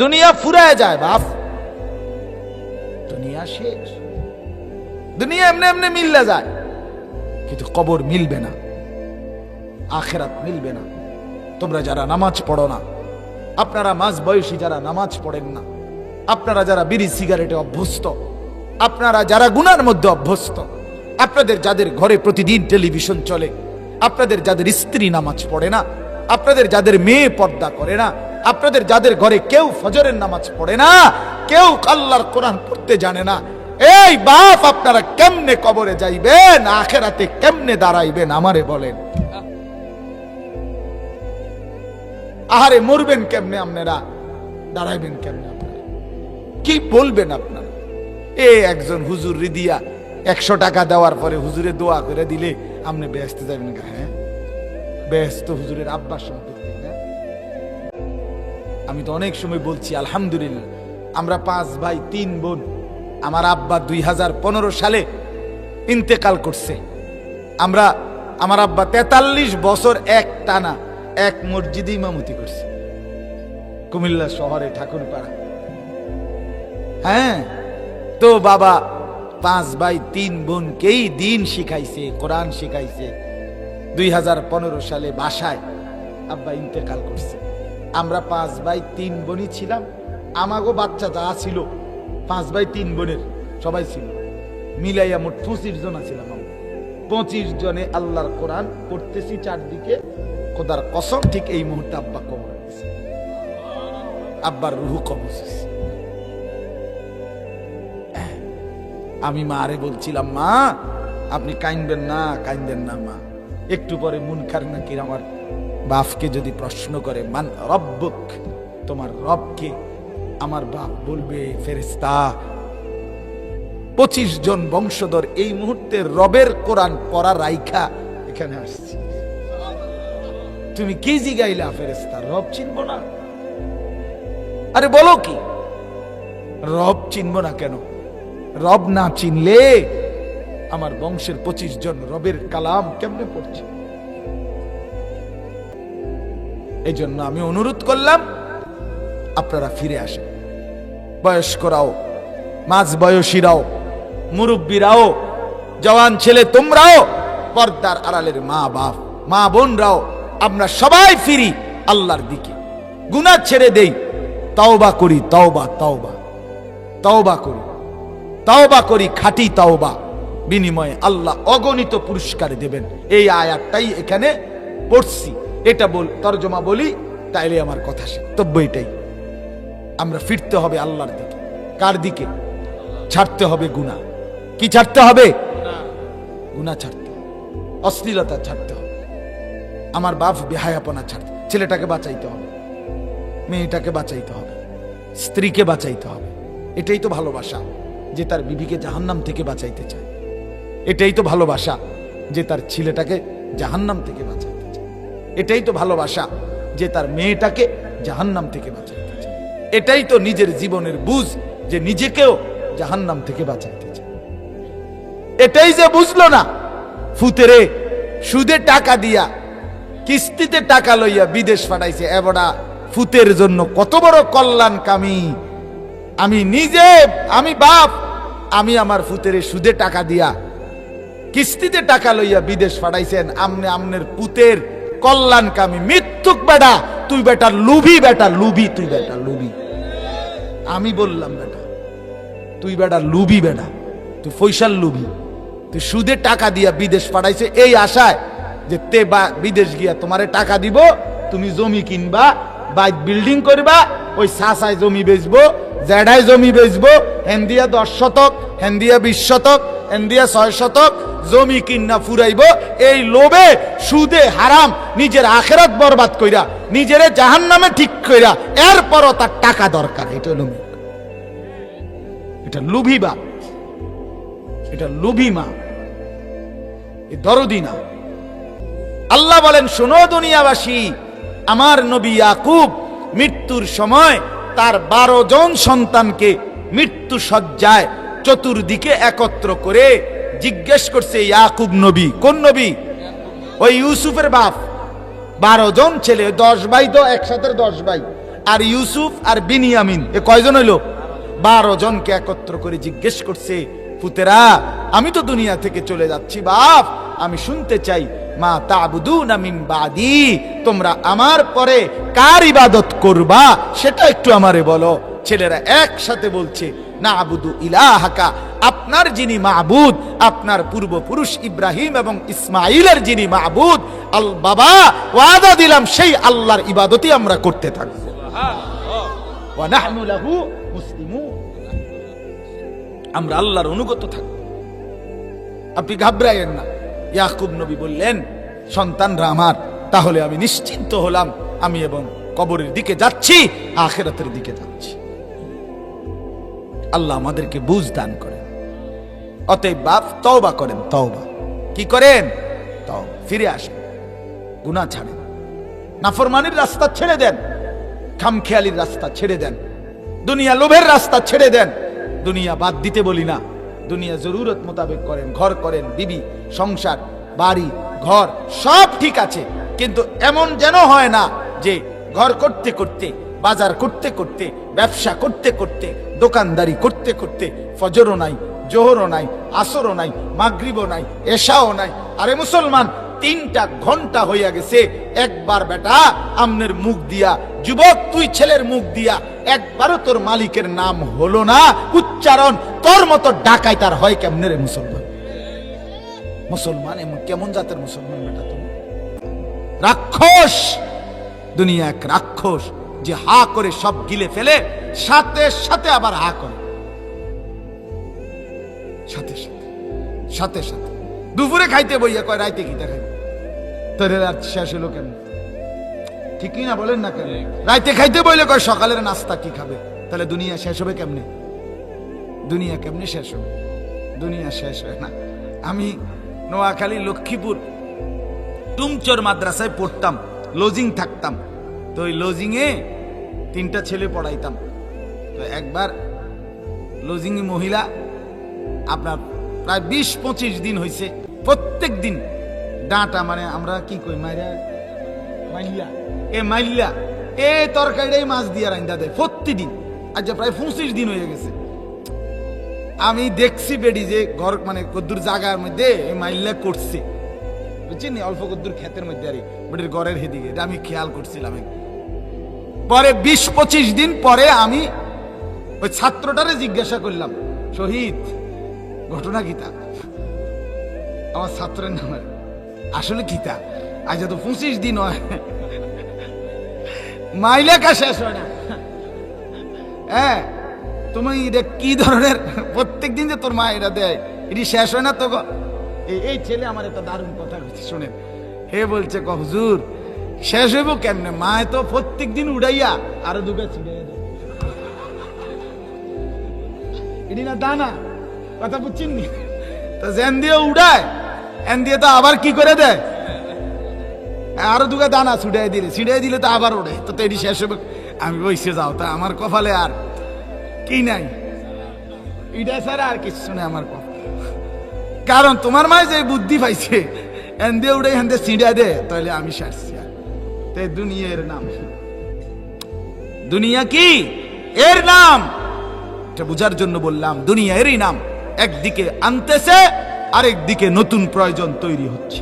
দুনিয়া ফুরায় যায়, বাপ। দুনিয়া শেষ। দুনিয়া এমনি এমনি মিললে যায়, কিন্তু কবর মিলবে না, আখেরাত মিলবে না। তোমরা যারা নামাজ পড়ো না, আপনারা মাঝ বয়সী যারা নামাজ পড়েন না, আপনারা যারা বিড়ি সিগারেটে অভ্যস্ত, আপনারা যারা গুনার মধ্যে অভ্যস্ত, আপনাদের যাদের ঘরে প্রতিদিন টেলিভিশন চলে, আপনাদের যাদের স্ত্রী নামাজ পড়ে না, আপনাদের যাদের মেয়ে পর্দা করে না আপনাদের যাদের ঘরে কেউ ফজরের নামাজ পড়ে না, কেউ আল্লাহর কোরআন পড়তে জানে না, এই বাপ আপনারা কেমনে কবরে যাইবেন, আখেরাতে কেমনে দাঁড়াইবেন আমারে বলেন। আহারে মরবেন কেমনে আপনারা, দাঁড়াইবেন কেমনে আপনারা? কি বলবেন আপনারা? এ একজন হুজুর রিদিয়া, একশো টাকা দেওয়ার পরে হুজুরে দোয়া করে দিলে আপনি ব্যস্ত যাবেন হ্যাঁ? ব্যস্ত হুজুরের সম্পত্তি না আমি তো অনেক সময় বলছি, আলহামদুলিল্লাহ, আমরা পাঁচ ভাই, তিন বোন। আমার আব্বা দুই হাজার পনেরো সালে ইন্তেকাল করছে। আমরা, আমার আব্বা তেতাল্লিশ বছর এক টানা এক মসজিদে ইমামতি করছে। কুমিল্লা শহরে ঠাকুরপাড়া। হ্যাঁ তো বাবা, পাঁচ ভাই, তিন বোনকেই দিন শিখাইছে, কোরআন শিখাইছে। দুই হাজার পনেরো সালে বাসায় আব্বা ইন্তেকাল করছে। আমরা পাঁচ ভাই তিন বোনই ছিলাম। আমাগো বাচ্চা যা ছিল, পাঁচ ভাই তিন বোনের সবাই ছিল। মিলাইয়া মোট পঁচিশ জন ছিলাম আমরা। পঁচিশ জনে আল্লাহর কোরআন পড়তেছি চারদিকে। খোদার কসম, ঠিক এই মুহূর্তে আব্বা কবর আব্বার রুহু কবর হয়েছে। আমি মারে বলছিলাম, মা, আপনি কাইনবেন না কাইনবেন না, মা। একটু পরে মুনকার নাকির আমার বাপকে যদি প্রশ্ন করে, মান রব্বুক? তোমার রবকে আমার বাপ বলবে ফেরেস্তা পঁচিশ জন বংশধর এই মুহূর্তে রবের কোরআন পড়া রাইখা এখানে আসছি। তুমি কি জিগাইলা ফেরেস্তা রব চিনব না? আরে বলো কি? রব চিনব না কেন? রব না চিনলে আমার বংশের পঁচিশ জন রবের কালাম কেমনে পড়ছে? এই জন্য আমি অনুরোধ করলাম, আপনারা ফিরে আসেন। বয়স্করাও মাঝ বয়সীরাও মুরব্বীরাও, জওয়ান ছেলে তোমরাও, পর্দার আড়ালের মা বাপ, মা বোনরাও, আমরা সবাই ফিরি আল্লাহর দিকে। গুনাহ ছেড়ে দেই, তাওবা করি, তাওবা তাওবা তাওবা করি তাওবা করি, খাঁটি তাওবা। বিনিময়ে আল্লাহ অগণিত পুরস্কার দেবেন। এই আয়াতটাই এখানে পড়ছি। এটা বল, তর্জমা বলি, তাইলে আমার কথা বক্তব্য এটাই। আমরা ফিরতে হবে আল্লাহর দিকে। কার দিকে? ছাড়তে হবে গুণা কি ছাড়তে হবে? গুণা ছাড়তে। অশ্লীলতা ছাড়তে হবে। আমার বাপ বেহায়াপনা ছাড়তে ছেলেটাকে বাঁচাইতে হবে। মেয়েটাকে বাঁচাইতে হবে। স্ত্রীকে বাঁচাইতে হবে। এটাই তো ভালোবাসা যে তার বিবিকে জাহান্নাম থেকে বাঁচাইতে চায়। এটাই তো ভালোবাসা যে তার ছেলেটাকে জাহান্নাম থেকে বাঁচাইতে চায় এটাই তো ভালোবাসা যে তার মেয়েটাকে জাহান্নাম থেকে বাঁচাইতে চায়। এটাই তো নিজের জীবনের বুঝ যে নিজেকেও জাহান্নাম থেকে বাঁচাইতে চায়। এটাই যে বুঝলো না, ফুতেরে সুদে টাকা দিয়া, কিস্তিতে টাকা লইয়া বিদেশ পাঠাইছে, এবড়া ফুতের জন্য কত বড় কল্যাণ কামি আমি নিজে, আমি বাপ, আমি আমার ফুতেরে সুদে টাকা দিয়া, কিস্তিতে টাকা লইয়া বিদেশ পাঠাইছেন, আমনে আমনের পুতের কল্যাণ কামি, মৃত্যুক বেটা, তুই বেটা লুবি বেটা, লুবি, তুই বেটা লুবি। আমি বললাম বেটা, তুই বেটা লুবি বেটা, তুই ফৈসাল লুবি। তুই সুদে টাকা দিয়া বিদেশ পাঠাইছে, এই আশায় যে তে বা বিদেশ গিয়া তোমারে টাকা দিব, তুমি জমি কিনবা, বাইক বিল্ডিং করবা, ওই সাসায় জমি বেচবো, জেডায় জমি বেচবো হেন্দিয়া দশ শতক হেন্দিয়া বিশ শতক হেন্দিয়া ছয় শতক জমি কিন্না ফুরাইব, এই লোভে সুদে হারাম, নিজের আখেরাত বরবাদ কইরা, নিজেরে জাহান নামে ঠিক কইরা, এরপরও তার টাকা দরকার। এটা হলো এটা লুভি বাপ। এটা লুভি মা। এ দরদি না। আল্লাহ বলেন, শোনো দুনিয়াবাসী, আমার নবী ইয়াকুব মৃত্যুর সময় তার বারো জন সন্তানকে মৃত্যু সজ্জায় চতুর্দিকে একত্র করে জিজ্ঞেস করছে, ইয়াকুব নবী, কোন নবী? ওই ইউসুফের বাপ। বারো জন ছেলে, দশ ভাই তো একসাথে দশ ভাই। আর ইউসুফ আর বিনিয়ামিন, এ কয়জন হইল? বারো জনকে একত্র করে জিজ্ঞেস করছে, পুতেরা, আমি তো দুনিয়া থেকে চলে যাচ্ছি, বাপ। আমি শুনতে চাই, মা তাবুদুনা মিন বাদি, তোমরা আমার পরে কার ইবাদত করবা? সেটা একটু আমারে বলো। ছেলেরা একসাথে বলছে না আবুদু ইলাহাকা, আপনার যিনি মাহবুদ আপনার পূর্বপুরুষ ইব্রাহিম এবং ইসমাইলের যিনি মাহবুদ আল বাবা, ওয়াদা দিলাম সেই আল্লাহর ইবাদতই আমরা করতে থাকব। আমরা আল্লাহর অনুগত থাকব। আপনি ঘাবড়াইয়েন না। ইয়াকুব নবী বললেন, সন্তানরা আমার, তাহলে আমি নিশ্চিন্ত হলাম, আমি এবং কবরের দিকে যাচ্ছি, আখেরাতের দিকে যাচ্ছি। আল্লাহ আমাদেরকে বুঝ দান করেন। অতএব বাপ, তওবা করেন, তওবা। কি করেন? তওবা। ফিরে আসেন। গুনাহ ছাড়েন। নাফরমানির রাস্তা ছেড়ে দেন। খামখেয়ালির রাস্তা ছেড়ে দেন। দুনিয়া লোভের রাস্তা ছেড়ে দেন। দুনিয়া বাদ দিতে বলি না। দুনিয়া জরুরত মোতাবেক করেন। ঘর করেন, বিবি, সংসার, বাড়ি, ঘর, সব ঠিক আছে। কিন্তু এমন যেন হয় না যে, ঘর করতে করতে বাজার করতে করতে, ব্যবসা করতে করতে, দোকানদারি করতে করতে, ফজরও নাই, জোহরও নাই, আসরও নাই, মাগরিবও নাই, এশাও নাই। আরে মুসলমান, তিনটা ঘণ্টা হইয়া গেছে, একবার বেটা আমনের মুখ দিয়া, যুবক তুই ছেলের মুখ দিয়া, একবারও তোর মালিকের নাম হলো না, উচ্চারণ তোর মতো ডাকাই তার হয় কেমনে রে মুসলমান? মুসলমান এমন কেমন জাতের মুসলমান বেটা তুমি? রাক্ষস! দুনিয়া এক রাক্ষস। যে হা করে সব গিলে ফেলে, সাথে সাথে আবার হা করে। সাথে সাথে সাথে সাথে। দুপুরে খাইতে বইয়া কয়, রাইতে কি খাই তোর রাত শেষ হলো কেন ঠিকই না বলেন না কেন? রাইতে খাইতে বইলে কয়, সকালের নাস্তা কি খাবে? তাহলে দুনিয়া শেষ হবে কেমনে? দুনিয়া কেমনে শেষ হবে? দুনিয়া শেষ হয় না। আমি নোয়াখালী লক্ষ্মীপুর টুমচর মাদ্রাসায় পড়তাম, লজিং থাকতাম। তো ওই লজিংয়ে তিনটা ছেলে পড়াইতাম। তো একবার লজিংয়ে মহিলা, আপনার প্রায় বিশ পঁচিশ দিন হয়েছে প্রত্যেক দিন ডাঁটা মানে আমরা কি কই, মাইরা মাইল্লা এ মাইল্লা এ তরকারিটাই মাছ দিয়ে রান্দা দেয় প্রতিদিন। আচ্ছা প্রায় পঁচিশ দিন হয়ে গেছে। আমি দেখছি বেডি যে ঘর মানে কদ্দুর জায়গার মধ্যে এই মাইল্লা করছে। বুঝছেন? অল্প কদ্দুর ক্ষেতের মধ্যে আর বেডির ঘরের হেদিকে এটা আমি খেয়াল করছিলাম। পরে বিশ পঁচিশ দিন পরে আমি ওই ছাত্রটারে জিজ্ঞাসা করলাম, শহীদ, ঘটনা গীতা আমার ছাত্রের নাম আসলে গীতা আজ তো পঁচিশ দিন হয়। মাইলেখা শেষ হয় না। হ্যাঁ তুমি এটা কি ধরনের? প্রত্যেক দিন যে তোর মা এটা দেয়, এটি শেষ হয় না তো? এই- ছেলে আমার একটা দারুণ কথা শোনেন। হে বলছে ক হুজুর শেষ হইব কেমনে? মায় তো প্রত্যেক দিন উড়াইয়া আরও দুটো ছিড়াইয়া দেয়। না দানা? কথা বুঝছেন নি? তো জেন দিয়ে উড়ায়, এন দিয়ে তো আবার কি করে দেয়? আরও দুগা দানা ছুটাই দিলে ছিটাই দিলে তো আবার ওড়ে। তো এটি শেষ হবে আমি বইসে যাও, তা আমার কপালে আর কি নাই? এটা ছাড়া আর কিছু নেই আমার কপালে। কারণ তোমার মায় যে বুদ্ধি পাইছে, এন দিয়ে উড়ে এন দিয়ে ছিঁড়া দে তাহলে আমি সারছি। আর তে দুনিয়ার নাম দুনিয়া কি? এর নাম? এটা বোঝার জন্য বললাম দুনিয়া এরই নাম। একদিকে আনতেছে আরেক দিকে নতুন প্রয়োজন তৈরি হচ্ছে।